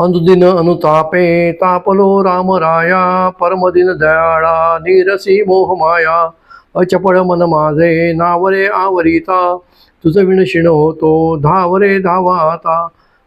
अनुदिन अनुतापे तापलो राम राया परमदिन दयाळा नीरसी मोहमाया अचपळ मन माझे नावरे आवरिता तुझं विणशिण होतो धावरे धावा आता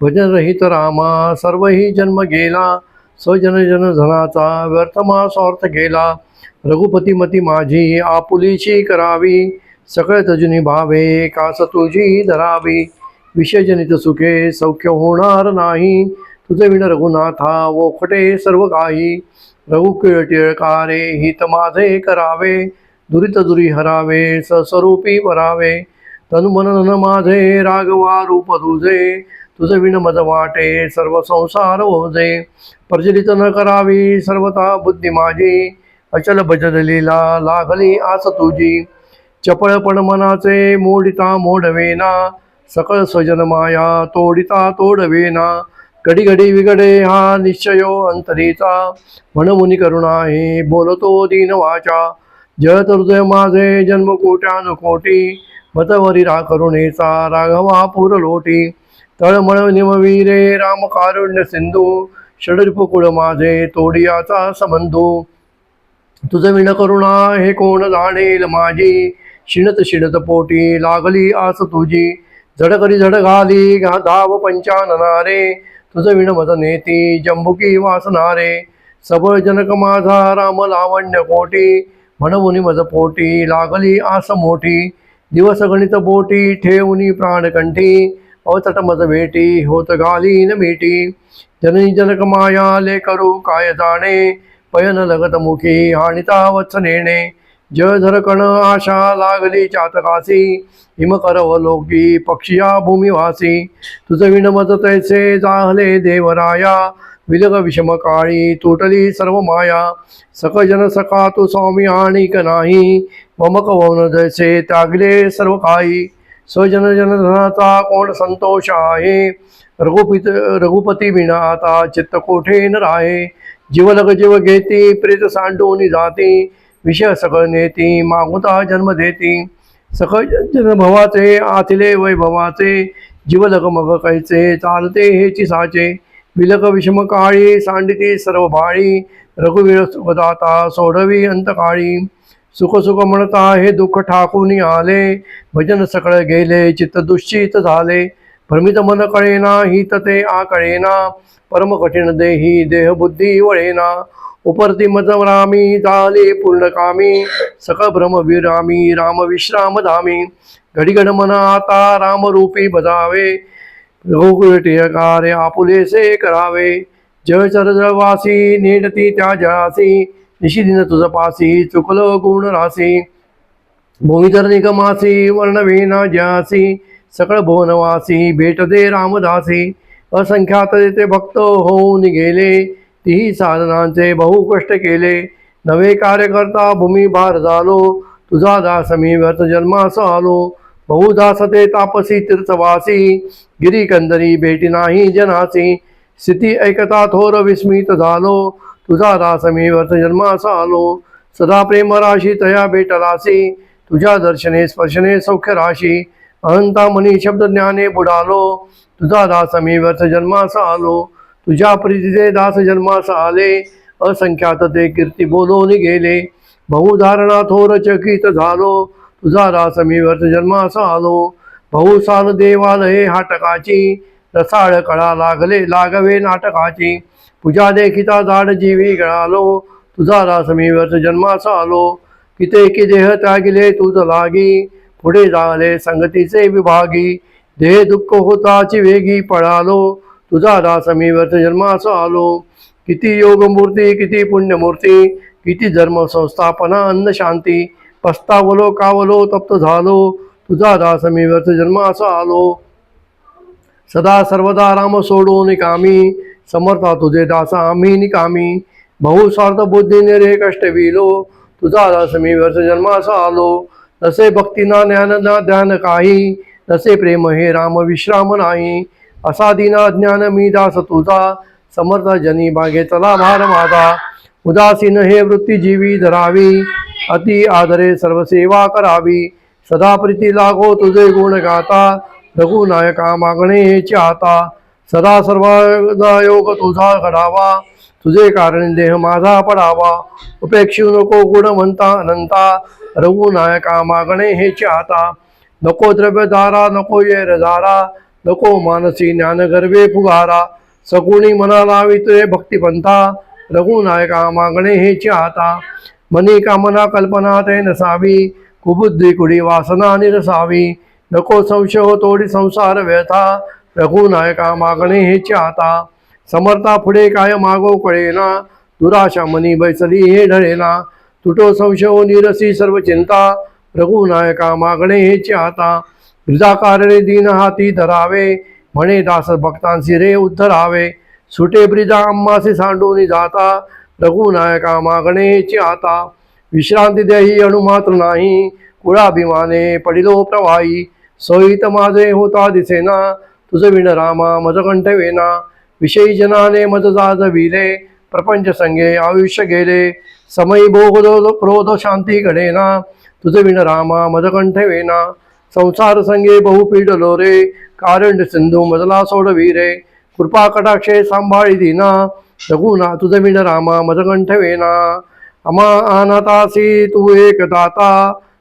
भजन रहित रामा सर्वही जन्म गेला स्वजन जन धनाचा व्यर्थमा स्वार्थ गेला रघुपती मती माझी आपुलीची करावी सकळ तजुनी भावे कास तुझी धरावी विषयजनित सुखे सौख्य होणार नाही तुझे विण रघुनाथा ओखटे सर्व काही. रघुकिळ टिळकारे हित माझे करावे. दुरित दुरी हरावे सस्वरूपी भरावे. तनु मन माझे रागवा रूप तुझे. तुझे विण मद वाटे सर्व संसार ओझे. प्रचलित न करावी सर्वता बुद्धी माझी. अचल भजन लीला लागली आस तुझी. चपळपण मनाचे मोडिता मोडवेना. सकळ स्वजन माया तोडिता तोडवेना. घडी घडी विगडे हा निश्चयो अंतरीचा. म्हणमुनी करुणा हे बोलतो दीन वाचा. जळत हृदय माझे जन्म कोट्यानुकोटी मतवरी रा करुणेचा राघवा पूर लोटी. तळमळ निमवीरे राम कारुण्य सिंधू. षडरिप कुळ माझे तोडियाचा संबंधू. तुझं विण करुणा हे कोण जाणेल माझी? शिणत शिणत पोटी लागली आस तुझी. झड करी झड घाली घा धाव पंचाननारे. तुझं विण मद नेती जंबुकी वासनारे सबळ जनक माझा राम लावण्य कोटी म्हणमुनी मज पोटी लागली आस मोठी दिवस गणित बोटी ठेवनी प्राणकंठी अवतट मज भेटी होत गाली न भेटी जननी जनक माया ले करू काय जाणे पयन लगत मुखी हानिता वत्स नेणे जय कण आशा लागली चातकासी. हिम करवलोकी पक्षिया भूमिवासी तुझ विनमत तैसे जाहले देवराया. विलग विषम काळी तुटली सर्व माया. सकजन सखा तू स्वामी आणिक नाही. ममक कवन जैसे त्यागले सर्व काही. स्वजन जनधनाचा कोण संतोष आहे? रघुपित रघुपती विना आता चित्त कोठे न राहे? जीवलग जीव घेती प्रेत सांडून जाती. विषय सकळ नेती मागुता जन्म देती. सकळ जनभवाचे आतिले वैभवाचे जीवलग मग कैचे चालते हेची साचे विलक विषम काळी सांडिती सर्व भाळी. रघुवीर सुखदाता सोडवी अंतकाळी सुख सुख म्हणता हे दुःख ठाकून आले. भजन सकळ गेले चित्त दुश्चित झाले. भ्रमित मन कळेना हित ते आकळेना. परम कठीण देही देह बुद्धी वळेना. उपरती मज रामी झाले पूर्ण कामी सकळ भ्रम विरामी राम विश्राम धामी घडीघड मन आता राम रूपी बजावे कार्य टिळकारे आपुलेसे करावे जळ चरजळवासी नेटती त्या जळासी निशिदिन तुझ पासी चुकल गुण रासी भूमिधर निगमासी वर्णवेना ज्यासी सकळ भुवनवासी भेट दे रामदासी असंख्यात ते भक्त होऊन गेले तीही साधनांचे बहु कष्ट केले. नवे कार्यकर्ता भूमिभार झालो. तुझा दास मी व्यर्थ जन्मास आलो. बहुदास ते तापसी तीर्थवासी. गिरीकंदरी भेटी नाही जनासी. स्थिती ऐकता थोर विस्मित झालो. तुझा दास मी व्यर्थ जन्मास आलो. सदा प्रेम राशी तया भेटलासी. तुझ्या दर्शने स्पर्शने सौख्य राशी अहंता मनी शब्द ज्ञाने बुडालो. तुझा दास मी व्यर्थ जन्मास आलो. तुझ्या प्रीतीचे दास जन्मास आले असंख्यात ते कीर्ती बोलून गेले. बहुधारणा थोर चकित झालो तुझा दास मी वर्ष जन्मास आलो. बहुसाल देवालये हाटकाची रसाळ कळा लागले लागवे नाटकाची. पूजा देखिता जाड जीवी गळालो तुझा दास मी वर्ष जन्मास आलो. किते की देह त्यागिले तुझ लागी पुढे झाले संगतीचे विभागी. देह दुःख होताची वेगी पळालो तुझा दास मी व्यर्थ जन्मास आलो किती योग मूर्ती किती पुण्यमूर्ती, किती धर्म संस्थापना अन्न शांती। पस्तावलो कावलो, तप्त झालो। तुझा दास मी व्यर्थ जन्मास आलो सदा सर्वदा राम सोडून कामी समर्था तुझे दास, आम्ही निकामी। बहुस्वार्थ बुद्धीने रे कष्ट विलो। तुझा दास मी व्यर्थ जन्मास आलो नसे भक्तीना ज्ञान, ना ध्यान काही। नसे प्रेम हे राम विश्राम नाही। असा दिना ज्ञान मी दास तुझा समर्थ जनी मागे चला भार माझा उदासीन हे वृत्ती जीवी धरावी अति आदरे सर्व सेवा करावी सदा प्रीती लागो तुझे गुण गाता रघुनायका मागणे हे चाहता सदा सर्वदा योग तुझा घडावा तुझे कारण देह माझा पडावा उपेक्षू नको गुण म्हणता अनंता रघुनायका मागणे हे चाहता नको द्रव्यधारा नको येरधारा नको मानसी ज्ञान गर्वे फुगारा सगुणी मनाला वितळे भक्तिपंथा रघुनायका मागणे हे चाहता मनी कामना कल्पना ते नसावी कुबुद्धी कुडी वासना निरसावी नको संशय हो तोडी संसार व्यथा रघुनायका मागणे हे चाहता समर्था पुढे काय मागो कळेना दुराशा मनी बैसली हे ढळेना तुटो संशय निरसी सर्व चिंता रघुनायका मागणे हे चाहता ब्रिजाकारणे दीन हाती धरावे. म्हणे दास भक्तांशी रे उद्धरावे. सुटे ब्रिजा अम्मासी सांडून जाता. रघुनायका मागणेची आता. विश्रांती द्याही अणुमात्र नाही. कुळाभिमाने पडिलो प्रवाही. सोयीत माझे होता दिसेना. तुझ विण रामा मज कंठवेना विषयी जनाने मज जाजविले प्रपंच संगे आयुष्य गेले. समयी भोग क्रोध शांती घडेना. तुझ विण रामा मज कंठवेना संसार संगे बहुपीड रे कारण सिंधू मजला सोडवी रे कृपा कटाक्षे सांभाळी दिना रघुना तुझ मिन रामा मदकंठ वेना अमा अनाथासी तू एक दाता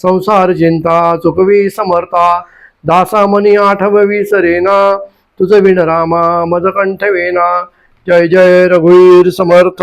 संसार चिंता चुकवी समर्था दासा मनी आठववी सरेना तुझ विण रामा मज वेना जय जय रघुवीर समर्थ.